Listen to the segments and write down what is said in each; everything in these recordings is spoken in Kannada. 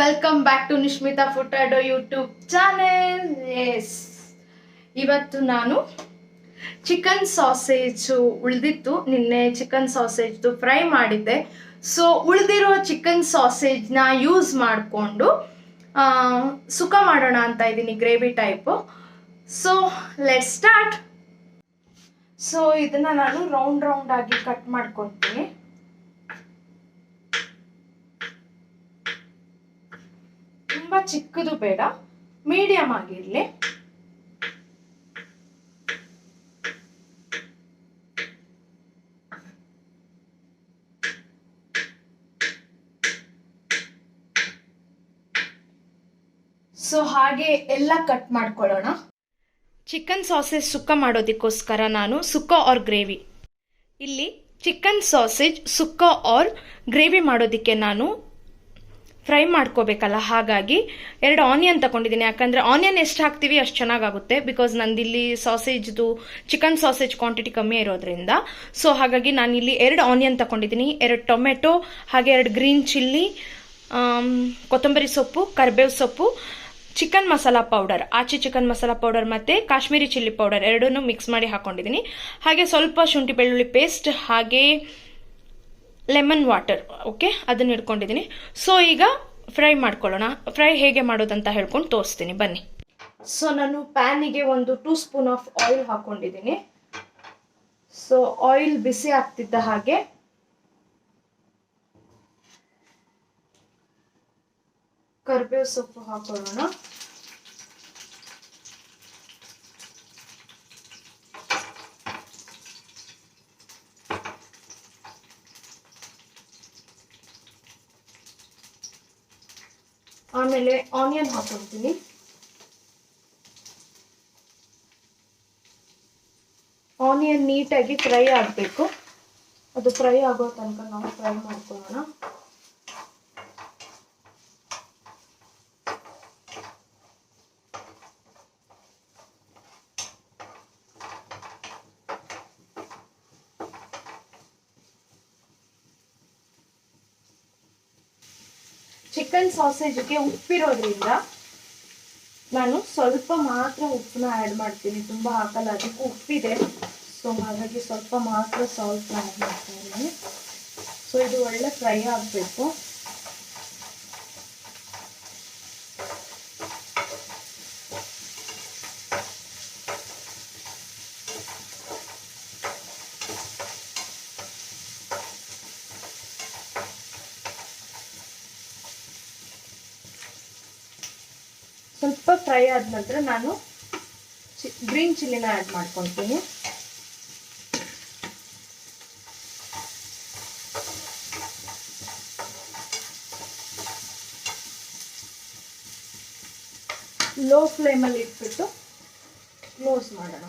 Welcome back to Nishmita Furtado YouTube channel yes ಇವತ್ತು ನಾನು ಚಿಕನ್ ಸಾಸೇಜು ಉಳಿದಿತ್ತು. ನಿನ್ನೆ ಚಿಕನ್ ಸಾಸೇಜ್ದು ಫ್ರೈ ಮಾಡಿದ್ದೆ. ಸೊ ಉಳಿದಿರೋ ಚಿಕನ್ ಸಾಸೇಜ್ನ ಯೂಸ್ ಮಾಡಿಕೊಂಡು ಸುಖ ಮಾಡೋಣ ಅಂತ ಇದ್ದೀನಿ gravy type so let start so ಇದನ್ನು ನಾನು ರೌಂಡ್ ರೌಂಡ್ ಆಗಿ ಕಟ್ ಮಾಡ್ಕೊತೀನಿ ತುಂಬಾ ಚಿಕ್ಕದು ಬೇಡ, ಮೀಡಿಯಂ ಆಗಿರಲಿ. ಸೊ ಹಾಗೆ ಎಲ್ಲ ಕಟ್ ಮಾಡ್ಕೊಳ್ಳೋಣ. ಚಿಕನ್ ಸಾಸೇಜ್ ಸುಕ್ಕ ಮಾಡೋದಕ್ಕೋಸ್ಕರ ನಾನು ಸುಕ್ಕ ಆರ್ ಗ್ರೇವಿ. ಇಲ್ಲಿ chicken sausage, sukka or gravy ಮಾಡೋದಕ್ಕೆ ನಾನು ಫ್ರೈ ಮಾಡ್ಕೋಬೇಕಲ್ಲ, ಹಾಗಾಗಿ ಎರಡು ಆನಿಯನ್ ತಗೊಂಡಿದ್ದೀನಿ. ಯಾಕಂದ್ರೆ ಆನಿಯನ್ ಎಷ್ಟು ಹಾಕ್ತೀವಿ ಅಷ್ಟು ಚೆನ್ನಾಗಾಗುತ್ತೆ ಬಿಕಾಸ್ ನಂದಿಲ್ಲಿ ಸಾಸೇಜ್ದು ಚಿಕನ್ ಸಾಸೇಜ್ ಕ್ವಾಂಟಿಟಿ ಕಮ್ಮಿ ಇರೋದ್ರಿಂದ. ಸೊ ಹಾಗಾಗಿ ನಾನು ಇಲ್ಲಿ ಎರಡು ಆನಿಯನ್ ತಗೊಂಡಿದ್ದೀನಿ. ಎರಡು ಟೊಮೆಟೊ, ಹಾಗೆ ಎರಡು ಗ್ರೀನ್ ಚಿಲ್ಲಿ ಕೊತ್ತಂಬರಿ ಸೊಪ್ಪು, ಕರ್ಬೇವು ಸೊಪ್ಪು ಚಿಕನ್ ಮಸಾಲ ಪೌಡರ್ ಆಚೆ ಚಿಕನ್ ಮಸಾಲ ಪೌಡರ್ ಮತ್ತೆ ಕಾಶ್ಮೀರಿ ಚಿಲ್ಲಿ ಪೌಡರ್ ಎರಡನ್ನೂ ಮಿಕ್ಸ್ ಮಾಡಿ ಹಾಕೊಂಡಿದ್ದೀನಿ. ಹಾಗೆ ಸ್ವಲ್ಪ ಶುಂಠಿ ಬೆಳ್ಳುಳ್ಳಿ ಪೇಸ್ಟ್ ಹಾಗೆ ಲೆಮನ್ ವಾಟರ್ ಓಕೆ ಅದನ್ನು ಇಟ್ಕೊಂಡಿದ್ದೀನಿ ಸೊ ಈಗ ಫ್ರೈ ಮಾಡ್ಕೊಳ್ಳೋಣ. ಫ್ರೈ ಹೇಗೆ ಮಾಡೋದಂತ ಹೇಳ್ಕೊಂಡು ತೋರಿಸ್ತೀನಿ. ಬನ್ನಿ. ಸೊ ನಾನು ಪ್ಯಾನಿಗೆ ಒಂದು ಟೂ ಸ್ಪೂನ್ ಆಫ್ ಆಯಿಲ್ ಹಾಕೊಂಡಿದ್ದೀನಿ ಸೊ ಆಯಿಲ್ ಬಿಸಿ ಆಗ್ತಿದ್ದ ಹಾಗೆ ಕರ್ಬೇವು ಸೊಪ್ಪು ಹಾಕೊಳ್ಳೋಣ. ಆಮೇಲೆ ಆನಿಯನ್ ಹಾಕೊಳ್ತೀನಿ. ಆನಿಯನ್ ನೀಟಾಗಿ ಫ್ರೈ ಆಗಬೇಕು. ಅದು ಫ್ರೈ ಆಗೋ ತನಕ ನಾವು ಫ್ರೈ ಮಾಡ್ಕೊಳ್ಳೋಣ. ಚಿಕನ್ ಸಾಸೇಜ್ಗೆ ಉಪ್ಪಿರೋದ್ರಿಂದ ನಾನು ಸ್ವಲ್ಪ ಮಾತ್ರ ಉಪ್ಪನ್ನ ಆ್ಯಡ್ ಮಾಡ್ತೀನಿ. ತುಂಬ ಹಾಕಲ್ಲ, ಅದಕ್ಕೂ ಉಪ್ಪಿದೆ. ಸೊ ಹಾಗಾಗಿ ಸ್ವಲ್ಪ ಮಾತ್ರ ಸಾಲ್ಟ್ನ ಆ್ಯಡ್ ಮಾಡ್ತಾ ಇದ್ದೀನಿ. ಸೊ ಇದು ಒಳ್ಳೆ ಫ್ರೈ ಆಗಬೇಕು. ಸ್ವಲ್ಪ ಫ್ರೈ ಆದ ನಂತರ ನಾನು ಗ್ರೀನ್ ಚಿಲ್ಲಿನ ಆ್ಯಡ್ ಮಾಡ್ಕೊತೀನಿ ಲೋ ಫ್ಲೇಮಲ್ಲಿ ಇಟ್ಬಿಟ್ಟು ಕ್ಲೋಸ್ ಮಾಡೋಣ.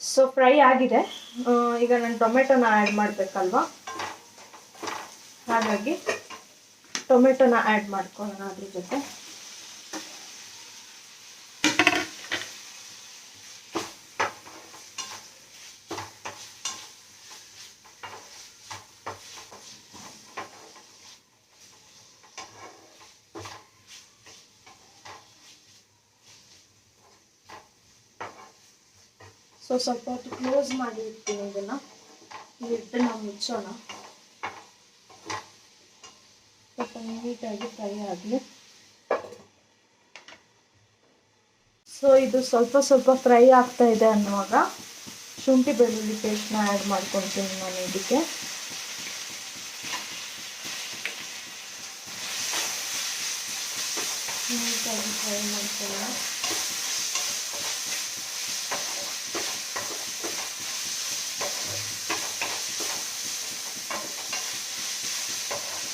ಸೊ ಫ್ರೈ ಆಗಿದೆ. ಈಗ ನಾನು ಟೊಮೆಟೊನ ಆ್ಯಡ್ ಮಾಡಬೇಕಲ್ವಾ? ಹಾಗಾಗಿ ಟೊಮೆಟೊನ ಆ್ಯಡ್ ಮಾಡ್ಕೊಳ್ಳೋಣ ಅದ್ರ ಜೊತೆ. ಸೊ ಸ್ವಲ್ಪ ಹೊತ್ತು ಕ್ಲೋಸ್ ಮಾಡಿ ಇಡ್ತೀನಿ ಇದನ್ನ. ಲಿಡ್ನ ಮುಚ್ಚೋಣ. ಸ್ವಲ್ಪ ನೀಟಾಗಿ ಫ್ರೈ ಆಗಲಿ ಸೊ ಇದು ಸ್ವಲ್ಪ ಸ್ವಲ್ಪ ಫ್ರೈ ಆಗ್ತಾ ಇದೆ ಅನ್ನುವಾಗ ಶುಂಠಿ ಬೆಳ್ಳುಳ್ಳಿ ಪೇಸ್ಟ್ನ ಆ್ಯಡ್ ಮಾಡ್ಕೊಳ್ತೀನಿ ನಾನು ಇದಕ್ಕೆ. ನೀಟಾಗಿ ಫ್ರೈ ಮಾಡ್ಕೊಳ್ಳೋಣ.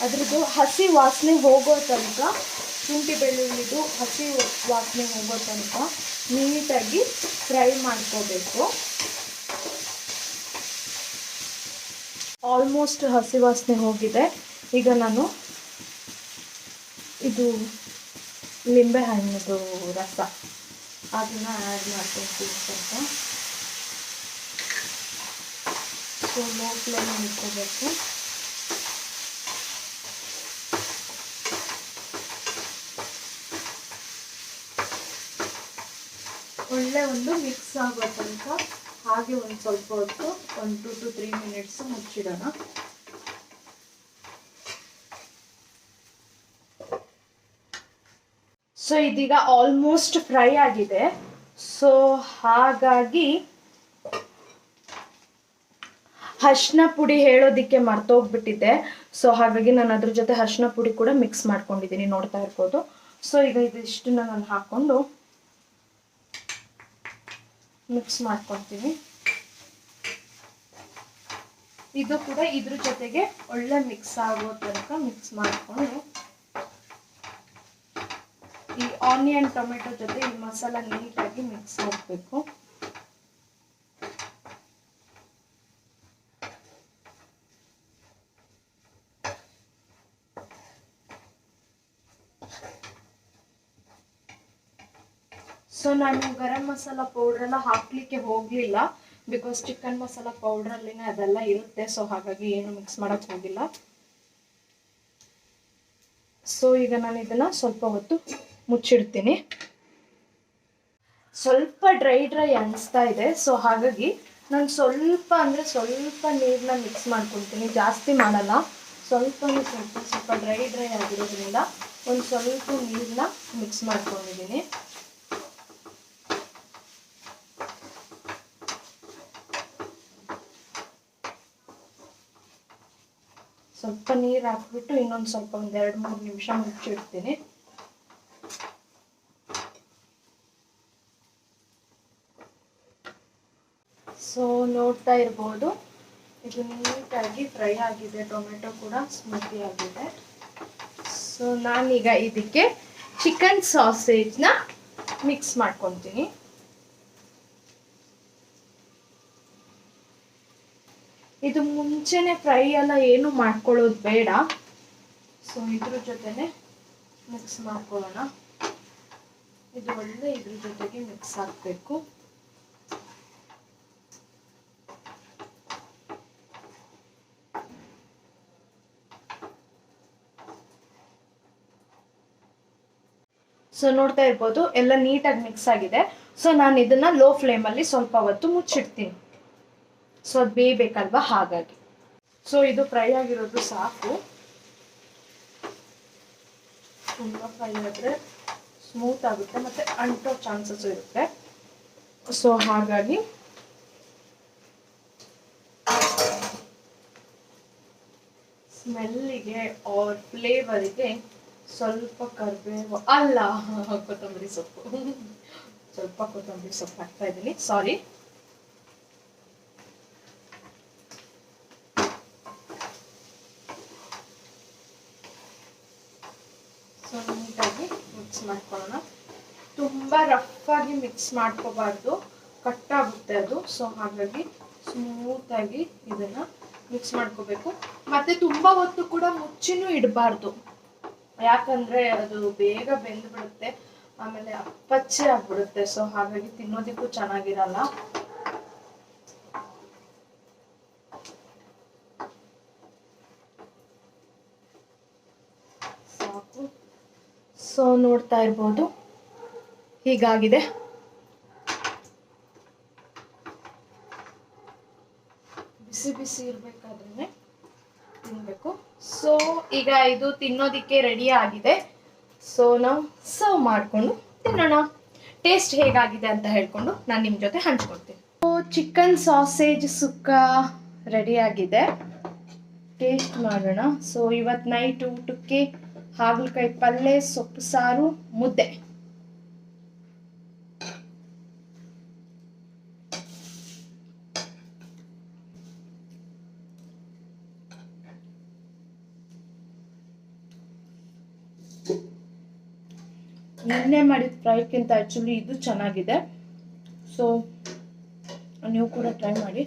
ಅದ್ರದ್ದು ಹಸಿ ವಾಸನೆ ಹೋಗೋ ತನಕ, ಶುಂಠಿ ಬೆಳ್ಳುಳ್ಳಿದು ಹಸಿ ವಾಸನೆ ಹೋಗೋ ತನಕ ನೀಟಾಗಿ ಫ್ರೈ ಮಾಡ್ಕೋಬೇಕು. ಆಲ್ಮೋಸ್ಟ್ ಹಸಿ ವಾಸನೆ ಹೋಗಿದೆ. ಈಗ ನಾನು ಇದು ಲಿಂಬೆ ಹಣ್ಣದು ರಸ. ಅದನ್ನ ಆ್ಯಡ್ ಮಾಡ್ಕೊಳ್ತೀನಿ ಸ್ವಲ್ಪ. ಸೊ ಲೋ ಫ್ಲೇಮ್ ಇಟ್ಕೋಬೇಕು ಒಳ್ಳೆ ಒಂದು ಮಿಕ್ಸ್ ಆಗೋ ತನಕ ಹಾಗೆ ಒಂದು ಸ್ವಲ್ಪ ಹೊತ್ತು, ಒಂದು ಟು ಟು ತ್ರೀ ಮಿನಿಟ್ಸ್ ಮುಚ್ಚಿಡೋಣ. ಸೊ ಇದೀಗ ಆಲ್ಮೋಸ್ಟ್ ಫ್ರೈ ಆಗಿದೆ. ಸೊ ಹಾಗಾಗಿ ಅರ್ಶಿನ ಪುಡಿ ಹೇಳೋದಿಕ್ಕೆ ಮರ್ತೋಗ್ಬಿಟ್ಟಿದ್ದೆ ಸೊ ಹಾಗಾಗಿ ನಾನು ಅದ್ರ ಜೊತೆ ಅರ್ಶಿನ ಪುಡಿ ಕೂಡ ಮಿಕ್ಸ್ ಮಾಡ್ಕೊಂಡಿದ್ದೀನಿ, ನೋಡ್ತಾ ಇರ್ಬೋದು. ಸೊ ಈಗ ಇದಿಷ್ಟನ್ನ ನಾನು ಹಾಕೊಂಡು ಮಿಕ್ಸ್ ಮಾಡ್ಕೊತೀವಿ ಇದು ಕೂಡ ಇದ್ರ ಜೊತೆಗೆ ಒಳ್ಳೆ ಮಿಕ್ಸ್ ಆಗೋ ತನಕ ಮಿಕ್ಸ್ ಮಾಡಿಕೊಂಡು ಈ ಆನಿಯನ್ ಟೊಮೆಟೊ ಜೊತೆ ಈ ಮಸಾಲ ನೀಟಾಗಿ ಮಿಕ್ಸ್ ಮಾಡಬೇಕು. ಸೊ ನಾನು ಗರಂ ಮಸಾಲ ಪೌಡರ್ ಎಲ್ಲ ಹಾಕ್ಲಿಕ್ಕೆ ಹೋಗ್ಲಿಲ್ಲ ಬಿಕಾಸ್ ಚಿಕನ್ ಮಸಾಲ ಪೌಡರ್ ಅಲ್ಲಿನೇ ಅದೆಲ್ಲ ಇರುತ್ತೆ. ಸೊ ಹಾಗಾಗಿ ಏನು ಮಿಕ್ಸ್ ಮಾಡಕ್ ಹೋಗಿಲ್ಲ. ಸೊ ಈಗ ನಾನು ಇದನ್ನ ಸ್ವಲ್ಪ ಹೊತ್ತು ಮುಚ್ಚಿಡ್ತೀನಿ. ಸ್ವಲ್ಪ ಡ್ರೈ ಡ್ರೈ ಅನಿಸ್ತಾ ಇದೆ. ಸೊ ಹಾಗಾಗಿ ನಾನು ಸ್ವಲ್ಪ ಅಂದರೆ ಸ್ವಲ್ಪ ನೀರನ್ನ ಮಿಕ್ಸ್ ಮಾಡ್ಕೊಳ್ತೀನಿ. ಜಾಸ್ತಿ ಮಾಡಲ್ಲ. ಸ್ವಲ್ಪ ಸ್ವಲ್ಪ ಸ್ವಲ್ಪ ಡ್ರೈ ಡ್ರೈ ಆಗಿರೋದ್ರಿಂದ ಒಂದು ಸ್ವಲ್ಪ ನೀರನ್ನ ಮಿಕ್ಸ್ ಮಾಡ್ಕೊಂಡಿದ್ದೀನಿ. ಸ್ವಲ್ಪ ನೀರು ಹಾಕ್ಬಿಟ್ಟು ಇನ್ನೊಂದು ಸ್ವಲ್ಪ ಒಂದು ಎರಡು, ಮೂರು ನಿಮಿಷ ಮುಚ್ಚಿಡ್ತೀನಿ. ಸೊ ನೋಡ್ತಾ ಇರ್ಬೋದು. ಇದು ನೀಟಾಗಿ ಫ್ರೈ ಆಗಿದೆ, ಟೊಮೆಟೊ ಕೂಡ ಸ್ಮೂತಿ ಆಗಿದೆ. ಸೊ ನಾನೀಗ ಇದಕ್ಕೆ ಚಿಕನ್ ಸಾಸೇಜ್ನ ಮಿಕ್ಸ್ ಮಾಡ್ಕೊತೀನಿ. ಇದು ಮುಂಚೆನೆ ಫ್ರೈ ಎಲ್ಲ ಏನು ಮಾಡ್ಕೊಳ್ಳೋದು ಬೇಡ. ಸೊ ಇದ್ರ ಜೊತೆನೆ ಮಿಕ್ಸ್ ಮಾಡ್ಕೊಳ್ಳೋಣ. ಇದು ಒಳ್ಳೆ ಇದ್ರ ಜೊತೆಗೆ ಮಿಕ್ಸ್ ಹಾಕ್ಬೇಕು. ಸೊ ನೋಡ್ತಾ ಇರ್ಬೋದು, ಎಲ್ಲ ನೀಟಾಗಿ ಮಿಕ್ಸ್ ಆಗಿದೆ. ಸೊ ನಾನು ಇದನ್ನ ಲೋ ಫ್ಲೇಮಲ್ಲಿ ಸ್ವಲ್ಪ ಹೊತ್ತು ಮುಚ್ಚಿಡ್ತೀನಿ. ಸೊ ಅದು ಬೇಯಬೇಕಲ್ವಾ? ಹಾಗಾಗಿ. ಸೊ ಇದು ಫ್ರೈ ಆಗಿರೋದು ಸಾಕು. ತುಂಬ ಫ್ರೈ ಆದರೆ ಸ್ಮೂತ್ ಆಗುತ್ತೆ ಮತ್ತೆ ಅಂಟೋ ಚಾನ್ಸಸ್ ಇರುತ್ತೆ. ಸೊ ಹಾಗಾಗಿ ಸ್ಮೆಲ್ಲಿಗೆ ಆರ್ ಫ್ಲೇವರಿಗೆ ಸ್ವಲ್ಪ ಕರಿಬೇವು, ಅಲ್ಲ, ಕೊತ್ತಂಬರಿ ಸೊಪ್ಪು. ಸ್ವಲ್ಪ ಕೊತ್ತಂಬರಿ ಸೊಪ್ಪು ಹಾಕ್ತಾ ಇದ್ದೀನಿ. ಸಾರಿ ಸೊ ನೀಟಾಗಿ ಮಿಕ್ಸ್ ಮಾಡ್ಕೊಳ್ಳೋಣ. ತುಂಬ ರಫ್ ಆಗಿ ಮಿಕ್ಸ್ ಮಾಡ್ಕೋಬಾರ್ದು. ಕಟ್ಟಾಗುತ್ತೆ ಅದು. ಸೊ ಹಾಗಾಗಿ ಸ್ಮೂತಾಗಿ ಇದನ್ನ ಮಿಕ್ಸ್ ಮಾಡ್ಕೋಬೇಕು. ಮತ್ತೆ ತುಂಬ ಹೊತ್ತು ಕೂಡ ಮುಚ್ಚಿನೂ ಇಡಬಾರ್ದು. ಯಾಕಂದ್ರೆ ಅದು ಬೇಗ ಬೆಂದ್ಬಿಡುತ್ತೆ. ಆಮೇಲೆ ಅಪ್ಪಚ್ಚೆ ಆಗ್ಬಿಡುತ್ತೆ. ಸೊ ಹಾಗಾಗಿ ತಿನ್ನೋದಕ್ಕೂ ಚೆನ್ನಾಗಿರಲ್ಲ ಸಾಕು ಸೊ ನೋಡ್ತಾ ಇರ್ಬೋದು. ಹೀಗಾಗಿದೆ. ಬಿಸಿ ಬಿಸಿ ಇರಬೇಕಾದ್ರೆ ತಿನ್ನಬೇಕು ಸೊ ಈಗ ಇದು ತಿನ್ನೋದಕ್ಕೆ ರೆಡಿ ಆಗಿದೆ. ಸೊ ನಾವು ಸರ್ವ್ ಮಾಡಿಕೊಂಡು ತಿನ್ನೋಣ. ಟೇಸ್ಟ್ ಹೇಗಾಗಿದೆ ಅಂತ ಹೇಳ್ಕೊಂಡು ನಾನು ನಿಮ್ಮ ಜೊತೆ ಹಂಚ್ಕೊಳ್ತೀನಿ. ಚಿಕನ್ ಸಾಸೇಜ್ ಸುಕ್ಕ ರೆಡಿ ಆಗಿದೆ. ಟೇಸ್ಟ್ ಮಾಡೋಣ. ಸೊ ಇವತ್ತು ನೈಟ್ ಊಟಕ್ಕೆ ಹಾಗಲಕಾಯಿ ಪಲ್ಯ ಸೊಪ್ಪು, ಸಾರು, ಮುದ್ದೆ. ನಿನ್ನೆ ಮಾಡಿದ ಫ್ರೈಕ್ಕಿಂತ ಆ್ಯಕ್ಚುಲಿ ಇದು ಚೆನ್ನಾಗಿದೆ. ಸೊ ನೀವು ಕೂಡ ಟ್ರೈ ಮಾಡಿ.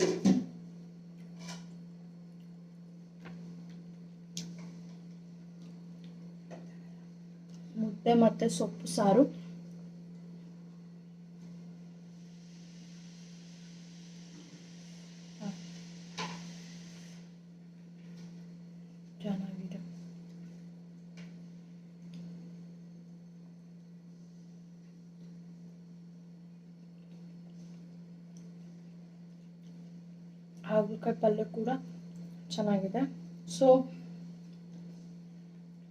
ಮತ್ತೆ ಸೊಪ್ಪು ಸಾರು. ಚೆನ್ನಾಗಿದೆ. ಹಾಗಲಕಾಯಿ ಪಲ್ಯ ಕೂಡ ಚೆನ್ನಾಗಿದೆ. ಸೊ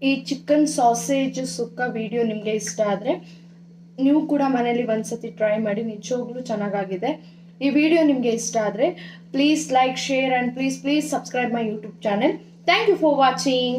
ಈ ಚಿಕನ್ ಸಾಸೇಜ್ ಸುಕ್ಕ ವಿಡಿಯೋ ನಿಮಗೆ ಇಷ್ಟ ಆದರೆ ನೀವು ಕೂಡ ಮನೇಲಿ ಒಂದ್ಸತಿ ಟ್ರೈ ಮಾಡಿ, ನಿಜವಾಗ್ಲೂ ಚೆನ್ನಾಗಾಗಿದೆ. ಈ ವಿಡಿಯೋ ನಿಮಗೆ ಇಷ್ಟ ಆದರೆ please like share and please please subscribe my YouTube channel thank you for watching